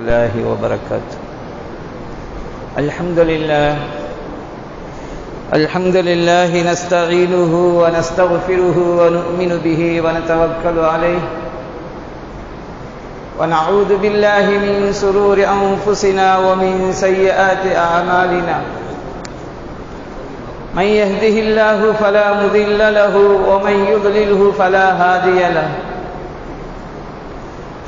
الله وبركاته الحمد لله الحمد لله نستعينه ونستغفره ونؤمن به ونتوكل عليه ونعوذ بالله من سرور أنفسنا ومن سيئات أعمالنا من يهده الله فلا مضل له ومن يضلله فلا هادي له۔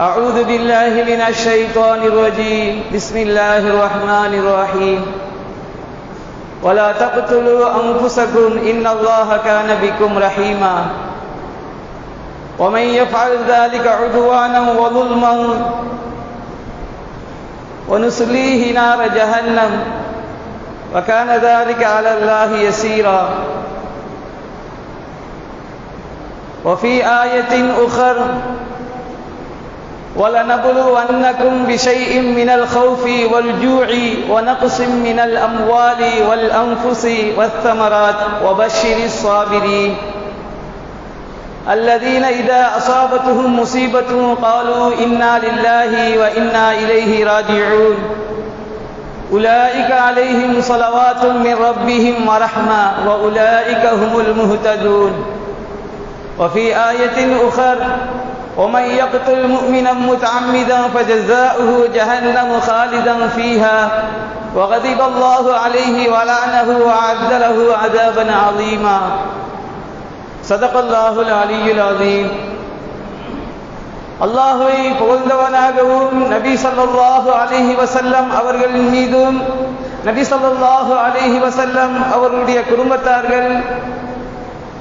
أعوذ بالله من الشيطان الرجيم. بسم الله الرحمن الرحيم. ولا تقتلوا أنفسكم. إن الله كان بكم رحيما. ومن يفعل ذلك عدوانا وظلما ونسليه نار جهنم. وكان ذلك على الله يسيرا. وفي آية أخر ولنبلونكم بشيء من الخوف والجوع ونقص من الأموال والأنفس والثمرات وبشر الصابرين. الذين إذا أصابتهم مصيبة قالوا إنا لله وإنا إليه راجعون. أولئك عليهم صلوات من ربهم ورحمة وأولئك هم المهتدون. وفي آية أخر ومن يقتل مؤمنا متعمدا فجزاؤه جهنم خالدا فيها وغضب الله عليه ولعنه وعد له عذابا عظيما صدق الله العلي العظيم அல்லாஹுவை புகழ்ந்தவனாகவும் நபி சல்லாஹு அலிஹி வசல்லம் அவர்களின் மீதும் நபி சல்லாஹு அலிஹி வசல்லம் அவர்களுடைய குடும்பத்தார்கள்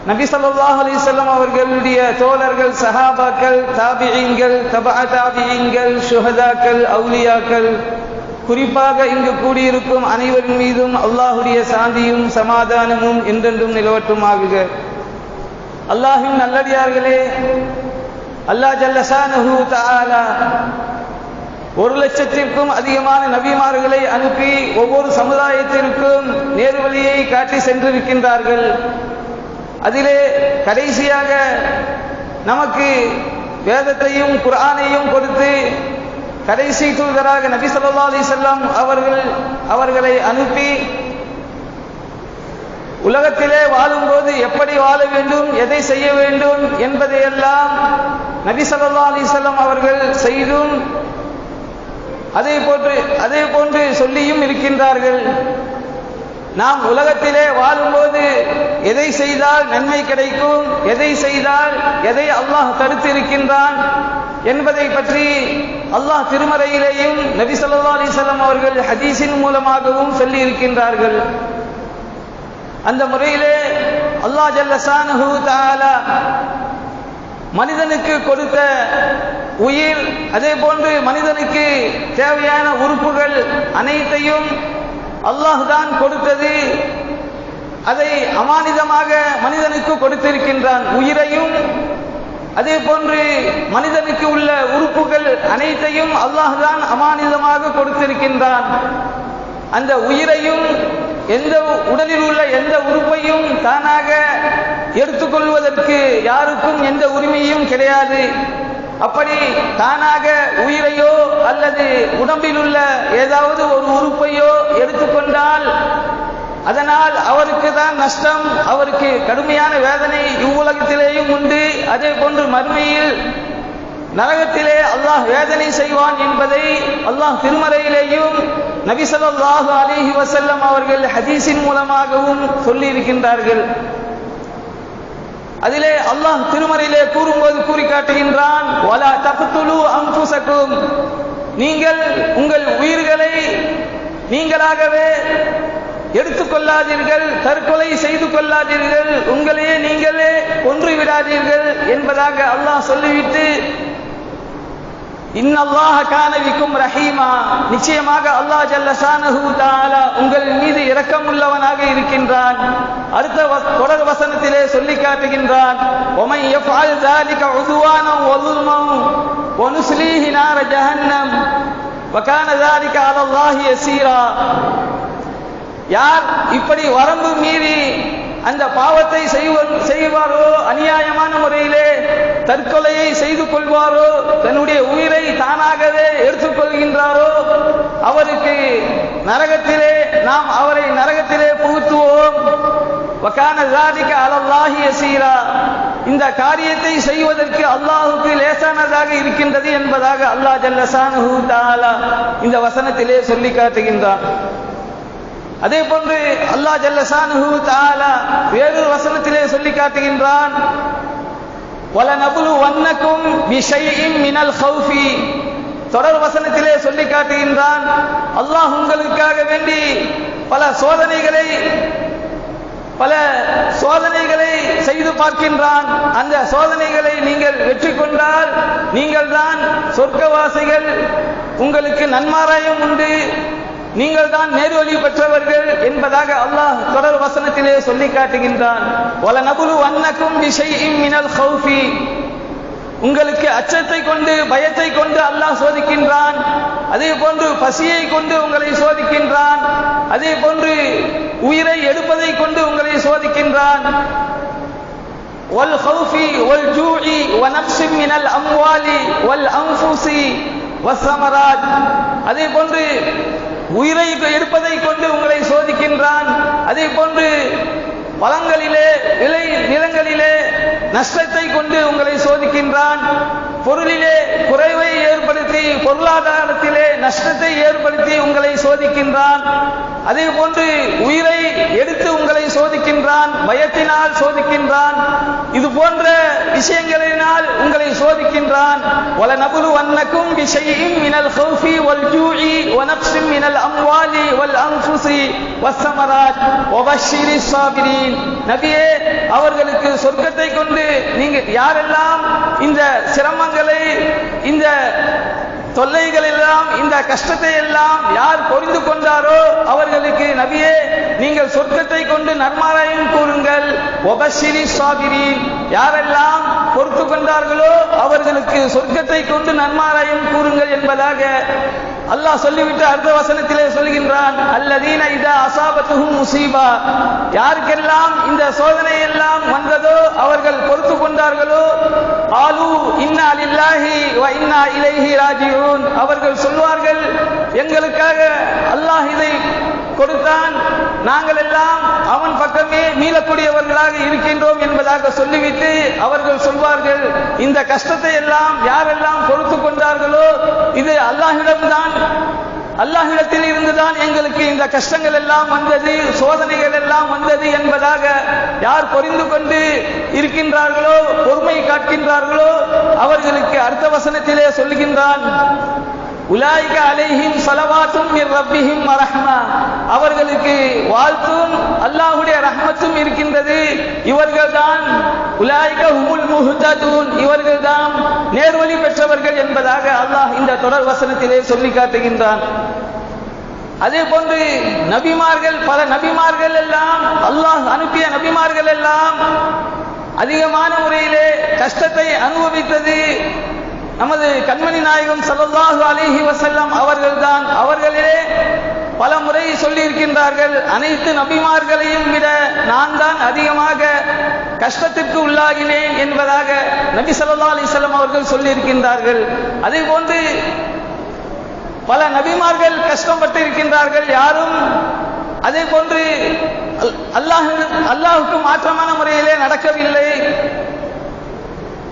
நபி சல்லாஹ் அலிசல்லாம் அவர்களுடைய தோழர்கள் சஹாபாக்கள் தாபியங்கள் தபா தாபியங்கள் சுஹதாக்கள் அவுலியாக்கள் குறிப்பாக இங்கு கூடியிருக்கும் அனைவரின் மீதும் அல்லாஹுடைய சாந்தியும் சமாதானமும் என்றென்றும் நிலவட்டுமாகுக. அல்லாஹின் நல்லடியார்களே அல்லா ஜல்லசானு தாலா ஒரு லட்சத்திற்கும் அதிகமான நபிமார்களை அனுப்பி ஒவ்வொரு சமுதாயத்திற்கும் நேர்வழியை காட்டி சென்றிருக்கின்றார்கள். அதிலே கடைசியாக நமக்கு வேதத்தையும் குரானையும் கொடுத்து கடைசி தூதராக நபி சொல்லா அலி செல்லம் அவர்கள் அவர்களை அனுப்பி உலகத்திலே வாழும்போது எப்படி வாழ வேண்டும் எதை செய்ய வேண்டும் என்பதையெல்லாம் நபி சொல்லா அலி செல்லம் அவர்கள் செய்தும் அதே போன்று அதே போன்று சொல்லியும் இருக்கின்றார்கள். நாம் உலகத்திலே வாழும்போது எதை செய்தால் நன்மை கிடைக்கும்? எதை செய்தால் எதை அல்லாஹ் தடுத்து இருக்கின்றான் என்பதை பற்றி அல்லாஹ் திருமறையிலேயும் நபி சொல்லா அலிசல்லாம் அவர்கள் ஹதீஸின் மூலமாகவும் சொல்லி இருக்கின்றார்கள் அந்த முறையிலே அல்லாஹ் ஜல்லசானு தாலா மனிதனுக்கு கொடுத்த உயிர் அதே போன்று மனிதனுக்கு தேவையான உறுப்புகள் அனைத்தையும் அல்லாஹ் தான் கொடுத்தது. அதை அமானிதமாக மனிதனுக்கு கொடுத்திருக்கின்றான். உயிரையும் அதே போன்று மனிதனுக்கு உள்ள உறுப்புகள் அனைத்தையும் அல்லாஹ் தான் அமானிதமாக கொடுத்திருக்கின்றான். அந்த உயிரையும் எந்த உடலில் உள்ள எந்த உறுப்பையும் தானாக எடுத்துக்கொள்வதற்கு யாருக்கும் எந்த உரிமையும் கிடையாது. அப்படி தானாக உயிரையோ அல்லது உடம்பில் உள்ள ஏதாவது ஒரு உறுப்பையோ எடுத்துக்கொண்டால் அதனால் அவருக்கு தான் நஷ்டம் அவருக்கு கடுமையான வேதனை இவ்வுலகத்திலேயும் உண்டு. அதே போன்று மறுமையில் நரகத்திலே அல்லாஹ் வேதனை செய்வான் என்பதை அல்லாஹ் திருமறையிலேயும் நபிசல்லாஹு அலிஹி வசல்லம் அவர்கள் ஹதீஸின் மூலமாகவும் சொல்லி இருக்கின்றார்கள் அதிலே அல்லாஹ் திருமறையிலே கூறும்போது கூறி காட்டுகின்றான் நீங்கள் உங்கள் உயிர்களை நீங்களாகவே எடுத்துக்கொள்ளாதீர்கள் தற்கொலை செய்து கொள்ளாதீர்கள் உங்களையே நீங்களே ஒன்று விடாதீர்கள் என்பதாக அல்லாஹ் சொல்லிவிட்டு இன்னல்லாஹ காணவிக்கும் ரஹீமா. நிச்சயமாக அல்லாஹ் ஜல்லசானஹு தாலா உங்கள் மீது இரக்கமுள்ளவனாக இருக்கின்றான். அடுத்த தொடர் வசனத்திலே சொல்லி காட்டுகின்றான். ஒமை எஃபால் தாலிக உதுவானம் ஒதுமம் ஒனுஸ்லீஹினார ஜஹன்னம். வகான தாலிக அலல்லாஹி அசீரா யார் இப்படி வரம்பு மீறி அந்த பாவத்தை செய்வ- செய்வாரோ அநியாயமான முறையிலே தற்கொலையை செய்து கொள்வாரோ தன்னுடைய உயிரை தானாகவே எடுத்துக்கொள்கின்றாரோ அவருக்கு நரகத்திலே நாம் அவரை நரகத்திலே புகுத்துவோம். வக்கான ஜாதிக்க அலல்லாஹி யசீரா. இந்த காரியத்தை செய்வதற்கு அல்லாஹுக்கு லேசானதாக இருக்கின்றது என்பதாக அல்லாஹ் ஜல்லசானஹு தாலா இந்த வசனத்திலே சொல்லி காட்டுகின்றான். அதே போன்று அல்லாஹ் ஜல்லசானு தாலா வேறொரு வசனத்திலே சொல்லி காட்டுகின்றான். வலனபுலு வண்ணக்கும் விஷயம் மினல் ஹௌஃபி தொடர் வசனத்திலே சொல்லி காட்டுகின்றான். அல்லாஹ் உங்களுக்காக வேண்டி பல சோதனைகளை பல சோதனைகளை செய்து பார்க்கின்றான். அந்த சோதனைகளை நீங்கள் வெற்றி கொண்டால் நீங்கள் தான் சொர்க்கவாசிகள். உங்களுக்கு நன்மாராயம் உண்டு. நீங்கள் தான் நேர்வழி பெற்றவர்கள் என்பதாக அல்லாஹ் தொடர் வசனத்திலே சொல்லி காட்டுகின்றான் வல நபுலு அன்னக்கும் பிஷைஇம் மினல் ஹௌஃபி உங்களுக்கு அச்சத்தை கொண்டு பயத்தை கொண்டு அல்லாஹ் சோதிக்கின்றான் அதே போன்று பசியை கொண்டு உங்களை சோதிக்கின்றான் அதே போன்று உயிரை எடுப்பதை கொண்டு உங்களை சோதிக்கின்றான் والخوف والجوع ونقص من الأموال والأنفس والثمرات அதே போன்று உயிரை எடுப்பதை கொண்டு உங்களை சோதிக்கின்றான். அதே போன்று வளங்களிலே விலை நிலங்களிலே நஷ்டத்தை கொண்டு உங்களை சோதிக்கின்றான். பொருளிலே குறைவை ஏற்படுத்தி பொருளாதாரத்திலே நஷ்டத்தை ஏற்படுத்தி உங்களை சோதிக்கின்றான். அதே போன்று உயிரை எடுத்து உங்களை சோதிக்கின்றான் பயத்தினால் சோதிக்கின்றான். இது போன்ற விஷயங்களினால் உங்களை சோதிக்கின்றான். வல நபுலு வன்னக்கும் பிஷைஇம் மினல் ஹௌஃபி வல் ஜூஇ வ நக்ஸிம் மினல் அம்வாலி வல் அன்ஃபுஸி வசமராஜ் வபஷ்ஷிரி ஸாபிரீன். நபியே அவர்களுக்கு சொர்க்கத்தை கொண்டு நீங்கள் யாரெல்லாம் இந்த சிரமங்களை இந்த தொல்லைகள் எல்லாம் இந்த கஷ்டத்தை எல்லாம் யார் பொறிந்து கொண்டாரோ அவர்களுக்கு நபியே நீங்கள் சொர்க்கத்தை கொண்டு நன்மாராயம் கூறுங்கள். ஒபஷிரி சாபிரீன் யாரெல்லாம் பொறுத்து கொண்டார்களோ அவர்களுக்கு சொர்க்கத்தை கொண்டு நன்மாராயம் கூறுங்கள் என்பதாக அல்லாஹ் சொல்லிவிட்டு அடுத்த வசனத்திலே சொல்கின்றான் அல்லதீன இதா அசாபத்துகும் முசீபா. யாருக்கெல்லாம் இந்த சோதனை எல்லாம் வந்ததோ அவர்கள் பொறுத்து கொண்டார்களோ ஆலு இன்னா லில்லாஹி வ இன்னா இலைஹி ராஜிஊன். அவர்கள் சொல்வார்கள் எங்களுக்காக அல்லாஹ் இதை கொடுத்தான். நாங்கள் எல்லாம் அவன் பக்கமே மீளக்கூடியவர்களாக இருக்கின்றோம் என்பதாக சொல்லிவிட்டு அவர்கள் சொல்வார்கள் இந்த கஷ்டத்தை எல்லாம் யாரெல்லாம் பொறுத்து கொண்டார்களோ இது அல்லாஹிடம்தான் அல்லாஹிடத்தில் இருந்துதான் எங்களுக்கு இந்த கஷ்டங்கள் எல்லாம் வந்தது சோதனைகள் எல்லாம் வந்தது என்பதாக யார் பொறிந்து கொண்டு இருக்கின்றார்களோ பொறுமை காட்கின்றார்களோ அவர்களுக்கு அடுத்த வசனத்திலே சொல்லுகின்றான் உலாய்க அலைஹிம் சலவாத்தும் ரப்பிஹிம் ரஹ்மா அவர்களுக்கு வாழ்த்தும் அல்லாஹுடைய ரஹ்மத்தும் இருக்கின்றது. இவர்கள்தான் உலாய்க ஹுமுல் இவர்கள் தான் நேர்வழி பெற்றவர்கள் என்பதாக அல்லாஹ் இந்த தொடர் வசனத்திலே சொல்லி காட்டுகின்றான். அதே போன்று நபிமார்கள் பல நபிமார்கள் எல்லாம் அல்லாஹ் அனுப்பிய நபிமார்கள் எல்லாம் அதிகமான முறையிலே கஷ்டத்தை அனுபவித்தது. நமது கண்மணி நாயகம் ஸல்லல்லாஹு அலைஹி வஸல்லம் அவர்கள்தான். அவர்களே பல முறை சொல்லியிருக்கின்றார்கள் அனைத்து நபிமார்களையும் விட நான் தான் அதிகமாக கஷ்டத்திற்கு உள்ளாகினேன் என்பதாக நபி சல்லா அலைஹி அவர்கள் சொல்லியிருக்கின்றார்கள். அதே போன்று பல நபிமார்கள் கஷ்டப்பட்டு இருக்கின்றார்கள் யாரும் அதே போன்று அல்லாஹ் அல்லாஹுக்கு மாற்றமான முறையிலே நடக்கவில்லை.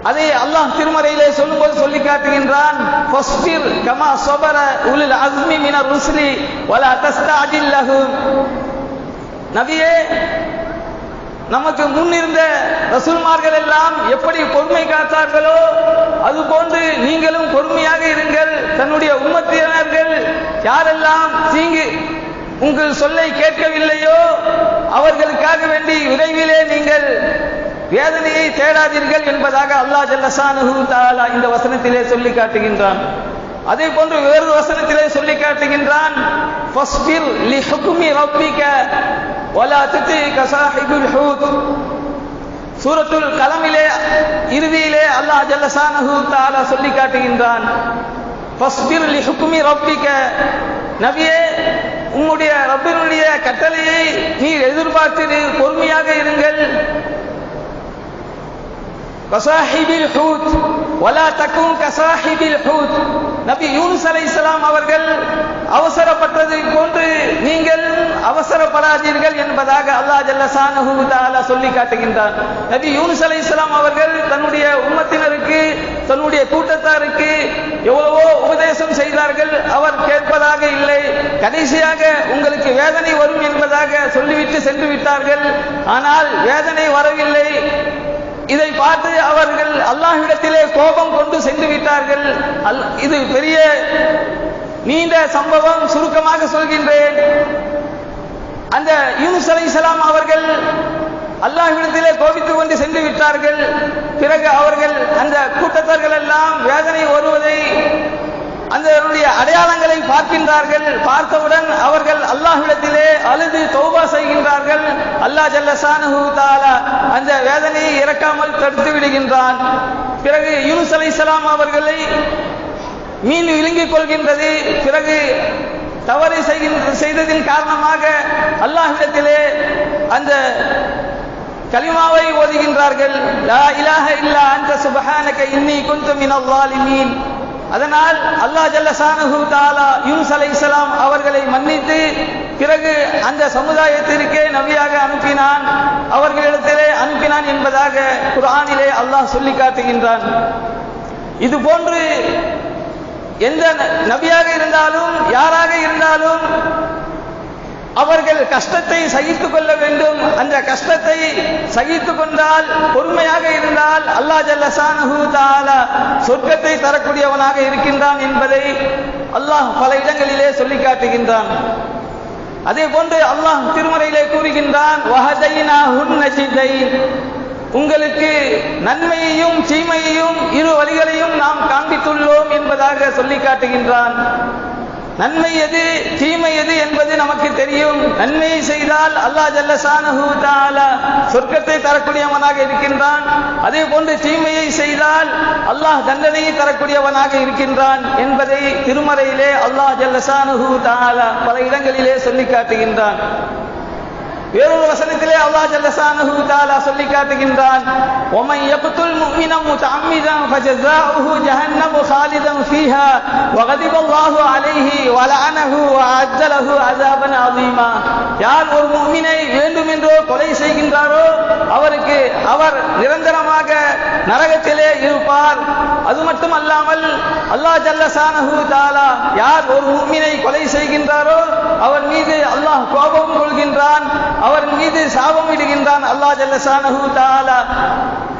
அதை அல்லாஹ் திருமறையிலே சொல்லும்போது சொல்லி காட்டுகின்றான் ஃபஸ்டிர் கமா ஸபர உலில் அஸ்மி மின ருஸ்லி வல தஸ்தஅஜில் லஹும் நபியே நமக்கு முன்னிருந்த ரசூல்மார்கள் எல்லாம் எப்படி பொறுமை காத்தார்களோ அது போன்று நீங்களும் பொறுமையாக இருங்கள். தன்னுடைய உம்மத்தினர்கள் யாரெல்லாம் தீங்கு உங்கள் சொல்லை கேட்கவில்லையோ அவர்களுக்காக வேண்டி விரைவிலே நீங்கள் வேதனையை தேடாதீர்கள் என்பதாக அல்லாஹ் ஜல்லசானுஹு தஆலா இந்த வசனத்திலே சொல்லி காட்டுகின்றான். அதே போன்று வேறு வசனத்திலே சொல்லி காட்டுகின்றான். சூரத்துல் கலமிலே இறுதியிலே அல்லாஹ் ஜல்லசானஹு தஆலா சொல்லி காட்டுகின்றான். நபியே உம்முடைய ரப்பினுடைய கட்டளையை நீ எதிர்பார்த்து பொறுமையாக இருங்கள். கசாஹிபில் ஹூத் வலா தக்கும் கசாஹிபில் ஹூத் நபி யூனுஸ் அலைஹிஸ்ஸலாம் அவர்கள் அவசரப்பட்டதை போன்று நீங்கள் அவசரப்படாதீர்கள் என்பதாக அல்லாஹ் ஜல்லசானஹு தாலா சொல்லி காட்டுகின்றார் நபி யூனுஸ் அலைஹிஸ்ஸலாம் அவர்கள் தன்னுடைய உம்மத்தினருக்கு தன்னுடைய கூட்டத்தாருக்கு எவ்வளவோ உபதேசம் செய்தார்கள். அவர் கேட்பதாக இல்லை. கடைசியாக உங்களுக்கு வேதனை வரும் என்பதாக சொல்லிவிட்டு சென்று விட்டார்கள். ஆனால் வேதனை வரவில்லை. இதை பார்த்து அவர்கள் அல்லாஹ்விடத்திலே கோபம் கொண்டு சென்று விட்டார்கள். இது பெரிய நீண்ட சம்பவம் சுருக்கமாக சொல்கின்றேன். அந்த யூனுஸ் அலைஹிஸ்ஸலாம் அவர்கள் அல்லாஹ்விடத்திலே கோபித்துக் கொண்டு சென்று விட்டார்கள். பிறகு அவர்கள் அந்த கூட்டத்தார்கள் எல்லாம் வேதனை வருவதை அந்த அடையாளங்களை பார்க்கின்றார்கள். பார்த்தவுடன் அவர்கள் அல்லாஹ்விடத்திலே அழுது தௌபா செய்கின்றார்கள். அல்லாஹ் ஜல்லசானஹு தஆலா அந்த வேதனையை இறக்காமல் தடுத்து விடுகின்றான். பிறகு யூனுஸ் அலைஹிஸ்ஸலாம் அவர்களை மீன் விழுங்கிக் கொள்கின்றது. பிறகு தவறு செய்கின்ற செய்ததின் காரணமாக அல்லாஹ்விடத்திலே அந்த கலிமாவை ஓதுகின்றார்கள். லா இலாஹ இல்லா அன்த சுப்ஹானக இன்னி குந்து மினல் ஸாலிமீன். அதனால் அல்லாஹ் தாலா யூஸ் அலை இஸ்லாம் அவர்களை மன்னித்து பிறகு அந்த சமுதாயத்திற்கே நபியாக அனுப்பினான். அவர்களிடத்திலே அனுப்பினான் என்பதாக குர்ஆனிலே அல்லாஹ் சொல்லி காட்டுகின்றான். இது போன்று எந்த நபியாக இருந்தாலும் யாராக இருந்தாலும் அவர்கள் கஷ்டத்தை சகித்துக் கொள்ள வேண்டும். அந்த கஷ்டத்தை சகித்துக் கொண்டால் பொறுமையாக இருந்தால் அல்லா ஜல்லசானஹு தாலா சொர்க்கத்தை தரக்கூடியவனாக இருக்கின்றான் என்பதை அல்லாஹ் பல இடங்களிலே சொல்லி காட்டுகின்றான். அதே போன்று அல்லாஹ் திருமறையிலே கூறுகின்றான் உங்களுக்கு நன்மையையும் தீமையையும் இரு வழிகளையும் நாம் காண்பித்துள்ளோம் என்பதாக சொல்லி காட்டுகின்றான். நன்மை எது? தீமை எது என்பது நமக்கு தெரியும். நன்மையை செய்தால் அல்லாஹ் ஜல்ல தஆலா சொர்க்கத்தை தரக்கூடியவனாக இருக்கின்றான். அதே போன்று தீமையை செய்தால் அல்லாஹ் தண்டனையை தரக்கூடியவனாக இருக்கின்றான் என்பதை திருமறையிலே அல்லாஹ் ஜல்ல தஆலா பல இடங்களிலே சொல்லி காட்டுகின்றான். வேறொரு வசனத்திலே அல்லாஹ் ஜல்லசானஹு தஆலா சொல்லி காட்டுகின்றான் ومن يقتل مؤمنا متعمدا فجزاؤه جهنم خالدا فيها وغضب الله عليه ولعنه وأعد له عذابا عظيما யார் ஒரு முஃமினை வேண்டுமென்றோ கொலை செய்கின்றாரோ அவருக்கு அவர் நிரந்தரமாக நரகத்திலே இருப்பார் அது மட்டும் அல்லாமல் அல்லாஹ் ஜல்லசானஹு தஆலா யார் ஒரு முஃமினை கொலை செய்கின்றாரோ அவர் மீது அல்லாஹ் கோபம் கொள்கின்றான் அவர் மீது சாபம் இடுகின்றான். அல்லாஹ் ஜல்லசானஹு தாலா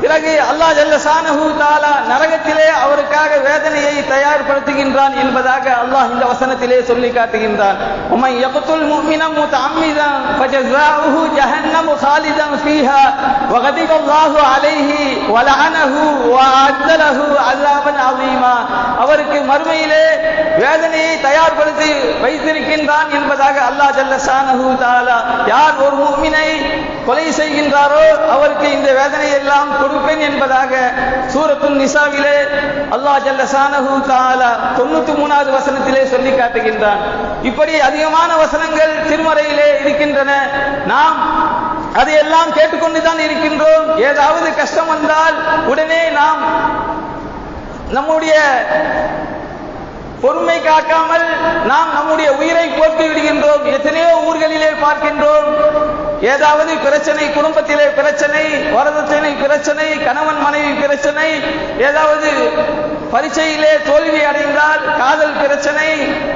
பிறகு அல்லா ஜல்லசானஹூ தாலா நரகத்திலே அவருக்காக வேதனையை தயார்படுத்துகின்றான் என்பதாக அல்லாஹ் இந்த வசனத்திலே சொல்லி காட்டுகின்றான். உமை யகுத்துல் முஃமினம் முத்தஅம்மிதான் ஃபஜஸாஹு ஜஹன்னமு ஹாலிதன் ஃபீஹா வகதிப அலைஹி வலஅனஹு வஅத்த அஸாபன் அஸீமா. அவருக்கு மறுமையிலே வேதனையை தயார்படுத்தி வைத்திருக்கின்றான் என்பதாக அல்லாஹ் ஜல்ல ஜல்லசானஹூ தாலா யார் ஒரு முஃமினை கொலை செய்கின்றாரோ அவருக்கு இந்த வேதனை எல்லாம் கொடு வகுப்பேன் என்பதாக சூரத்துல் நிசாவிலே அல்லாஹ் ஜல்லசானஹு தஆலா 93வது வசனத்திலே சொல்லி காட்டுகின்றான். இப்படி அதிகமான வசனங்கள் திருமறையிலே இருக்கின்றன. நாம் அதையெல்லாம் கேட்டுக்கொண்டுதான் இருக்கின்றோம். ஏதாவது கஷ்டம் வந்தால் உடனே நாம் நம்முடைய பொறுமை காக்காமல் நாம் நம்முடைய உயிரை போட்டு விடுகின்றோம். எத்தனையோ ஊர்களிலே பார்க்கின்றோம். ஏதாவது பிரச்சனை குடும்பத்திலே பிரச்சனை வரதட்சணை பிரச்சனை கணவன் மனைவி பிரச்சனை ஏதாவது பரீட்சையிலே தோல்வி அடைந்தால் காதல் பிரச்சனை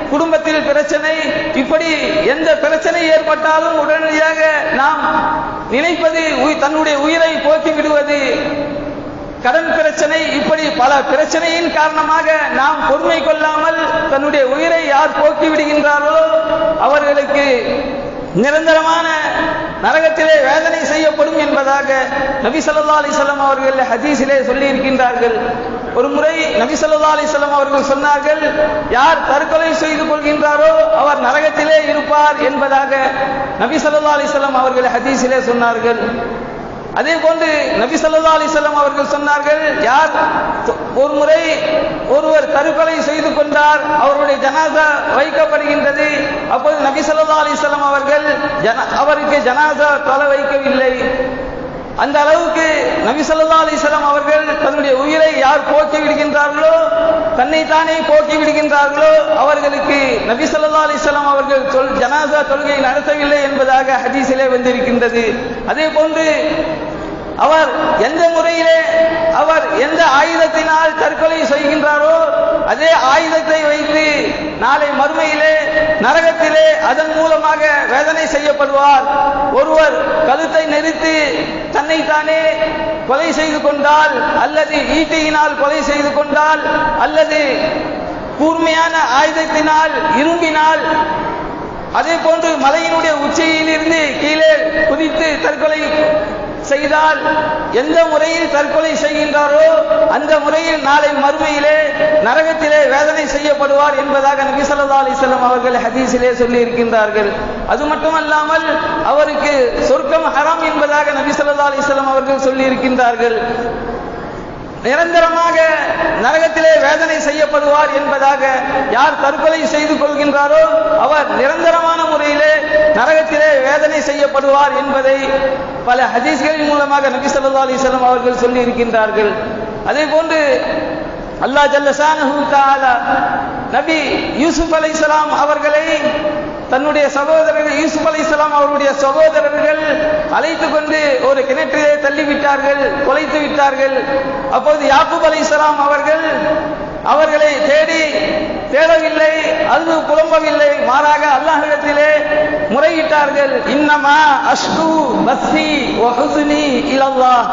குடும்பத்தில் பிரச்சனை இப்படி எந்த பிரச்சனை ஏற்பட்டாலும் உடனடியாக நாம் நினைப்பது தன்னுடைய உயிரை போக்கி விடுவது. கடன் பிரச்சனை இப்படி பல பிரச்சனையின் காரணமாக நாம் பொறுமை கொள்ளாமல் தன்னுடைய உயிரை யார் போக்கி விடுகின்றாரோ அவர்களுக்கு நிரந்தரமான நரகத்திலே வேதனை செய்யப்படும் என்பதாக நபி ஸல்லல்லாஹு அலிசல்லாம் அவர்கள் ஹதீஸிலே சொல்லி இருக்கின்றார்கள் ஒரு முறை நபி ஸல்லல்லாஹு அலிசல்லாம் அவர்கள் சொன்னார்கள் யார் தற்கொலை செய்து கொள்கின்றாரோ அவர் நரகத்திலே இருப்பார் என்பதாக நபி ஸல்லல்லாஹு அலிசல்லாம் அவர்கள் ஹதீஸிலே சொன்னார்கள். அதே போன்று நபி சல்லா அலிசல்லாம் அவர்கள் சொன்னார்கள் யார் ஒரு முறை ஒருவர் தற்கொலை செய்து கொண்டார் அவருடைய ஜனாசா வைக்கப்படுகின்றது. அப்போது நபி சல்லா அலிசல்லாம் அவர்கள் ஜன அவருக்கு ஜனாசா தொலை வைக்கவில்லை. அந்த அளவுக்கு நபி ஸல்லல்லாஹு அலைஹி அவர்கள் தன்னுடைய உயிரை யார் போக்கி விடுகின்றார்களோ தன்னைத்தானே போக்கி விடுகின்றார்களோ அவர்களுக்கு நபி ஸல்லல்லாஹு அலைஹி அவர்கள் சொல் ஜனாசா தொழுகை நடத்தவில்லை என்பதாக ஹதீஸிலே வந்திருக்கின்றது. அதே போன்று அவர் எந்த முறையிலே அவர் எந்த ஆயுதத்தினால் தற்கொலை செய்கின்றாரோ அதே ஆயுதத்தை வைத்து நாளை மறுமையிலே நரகத்திலே அதன் மூலமாக வேதனை செய்யப்படுவார். ஒருவர் கழுத்தை நெரித்து தன்னைத்தானே கொலை செய்து கொண்டால் அல்லது ஈட்டியினால் கொலை செய்து கொண்டால் அல்லது கூர்மையான ஆயுதத்தினால் இரும்பினால் அதே போன்று மலையினுடைய உச்சியிலிருந்து கீழே குதித்து தற்கொலை செய்தால் எந்த முறையில் தற்கொலை செய்கின்றாரோ அந்த முறையில் நாளை மறுமையிலே நரகத்திலே வேதனை செய்யப்படுவார் என்பதாக நபி சொல்லா அலைஹி அவர்கள் ஹதீஸிலே சொல்லி இருக்கின்றார்கள் அது மட்டுமல்லாமல் அவருக்கு சொர்க்கம் ஹராம் என்பதாக நபி சொல்லா அலைஹி அவர்கள் சொல்லி இருக்கின்றார்கள் நிரந்தரமாக நரகத்திலே வேதனை செய்யப்படுவார் என்பதாக யார் தற்கொலை செய்து கொள்கின்றாரோ அவர் நிரந்தரமான முறையிலே நரகத்திலே வேதனை செய்யப்படுவார் என்பதை பல ஹதீஸ்களின் மூலமாக நபி ஸல்லல்லாஹு அலைஹி அவர்கள் சொல்லி இருக்கின்றார்கள் அதே போன்று அல்லாஹ் ஜல்லசான நபி யூசுப் அலை அவர்களை தன்னுடைய சகோதரர்கள் யூசுப் அலைஹிஸ்ஸலாம் அவருடைய சகோதரர்கள் அழைத்து கொண்டு ஒரு கிணற்றிலே தள்ளிவிட்டார்கள் கொலைத்து விட்டார்கள். அப்போது யாக்குப் அலி இஸ்லாம் அவர்கள் அவர்களை தேடி தேடவில்லை அது புலம்பவில்லை மாறாக அல்லாஹிடத்திலே முறையிட்டார்கள். இன்னமா அஷ்கு பஸ்ஸி வஹுசுனி இலல்லாஹ்.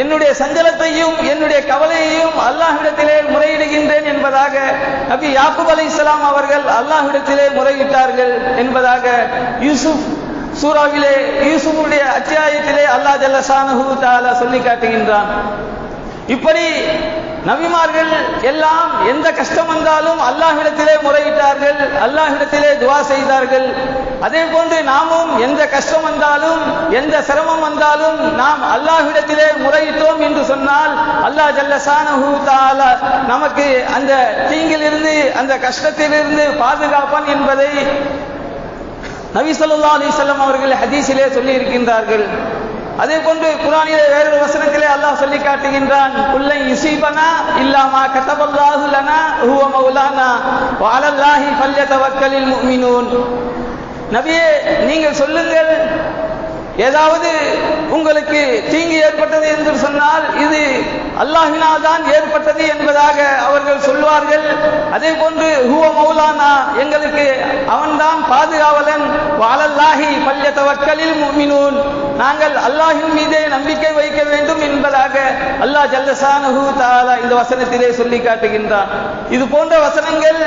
என்னுடைய சஞ்சலத்தையும் என்னுடைய கவலையையும் அல்லாஹ்விடத்திலே முறையிடுகின்றேன் என்பதாக நபி யாக்கூப் இஸ்லாம் அவர்கள் அல்லாஹ்விடத்திலே முறையிட்டார்கள் என்பதாக யூசுப் சூராவிலே யூசுஃபுடைய அத்தியாயத்திலே அல்லாஹ் ஜல்லசானு தாலா சொல்லி காட்டுகின்றான் இப்படி நபிமார்கள் எல்லாம் எந்த கஷ்டம் வந்தாலும் அல்லாஹிடத்திலே முறையிட்டார்கள் அல்லாஹிடத்திலே துவா செய்தார்கள். அதே போன்று நாமும் எந்த கஷ்டம் வந்தாலும் எந்த சிரமம் வந்தாலும் நாம் அல்லாஹ்விடத்திலே முறையிட்டோம் என்று சொன்னால் அல்லாஹ் ஜல்லஷானஹு தஆலா நமக்கு அந்த தீங்கிலிருந்து அந்த கஷ்டத்திலிருந்து பாதுகாப்பான் என்பதை நபி சொல்லா அலைஹி அவர்கள் ஹதீஸிலே சொல்லி இருக்கின்றார்கள் அதே போன்று குரானிலே வேறொரு வசனத்திலே அல்லாஹ் சொல்லி காட்டுகின்றான். குல்லை இசீபனா இல்லாமா கதபல்லாஹு லனா ஹுவ மௌலானா வ ஃபல்யதவக்கலில் முஃமினூன். நபியே நீங்கள் சொல்லுங்கள் ஏதாவது உங்களுக்கு தீங்கு ஏற்பட்டது என்று சொன்னால் இது அல்லாஹினால் தான் ஏற்பட்டது என்பதாக அவர்கள் சொல்வார்கள். அதே போன்று ஹுவ மௌலானா எங்களுக்கு அவன்தான் பாதுகாவலன். வாழல்லாஹி பல்ய தவக்கலில் முமினூன் நாங்கள் அல்லாஹின் மீதே நம்பிக்கை வைக்க வேண்டும் என்பதாக அல்லாஹ் ஜல்லசானஹு தாலா இந்த வசனத்திலே சொல்லி காட்டுகின்றான். இது போன்ற வசனங்கள்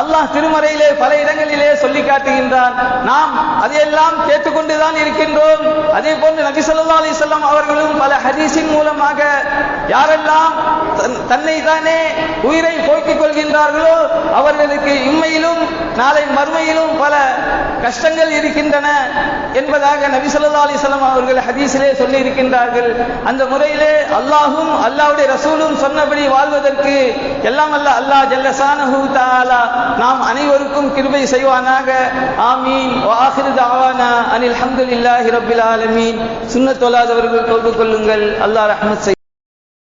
அல்லாஹ் திருமறையிலே பல இடங்களிலே சொல்லி காட்டுகின்றான். நாம் அதையெல்லாம் கேட்டுக்கொண்டுதான் இருக்கின்றோம். அதே போன்று நபி ஸல்லல்லாஹு அவர்களும் பல ஹதீஸின் மூலமாக யாரெல்லாம் தன்னை தானே உயிரை போக்கிக் கொள்கின்றார்களோ அவர்களுக்கு இம்மையிலும் நாளை மறுமையிலும் பல கஷ்டங்கள் இருக்கின்றன என்பதாக நபி ஸல்லல்லாஹு அலைஹி அவர்கள் ஹதீஸிலே சொல்லி இருக்கின்றார்கள் அந்த முறையிலே அல்லாஹும் அல்லாவுடைய ரசூலும் சொன்னபடி வாழ்வதற்கு எல்லாம் அல்ல அல்லாஹ் ஜல்லசானஹு தஆலா நாம் அனைவருக்கும் கிருபை செய்வானாக. ஆமீன். வாஹிரு தாவானா. அனில் ஹம்துலில்லாஹி ரப்பில் ஆலமீன். சுண்ணத் தொல்லாதவர்கள் தொழுது கொள்ளுங்கள். அல்லாஹ் ரஹ்மத்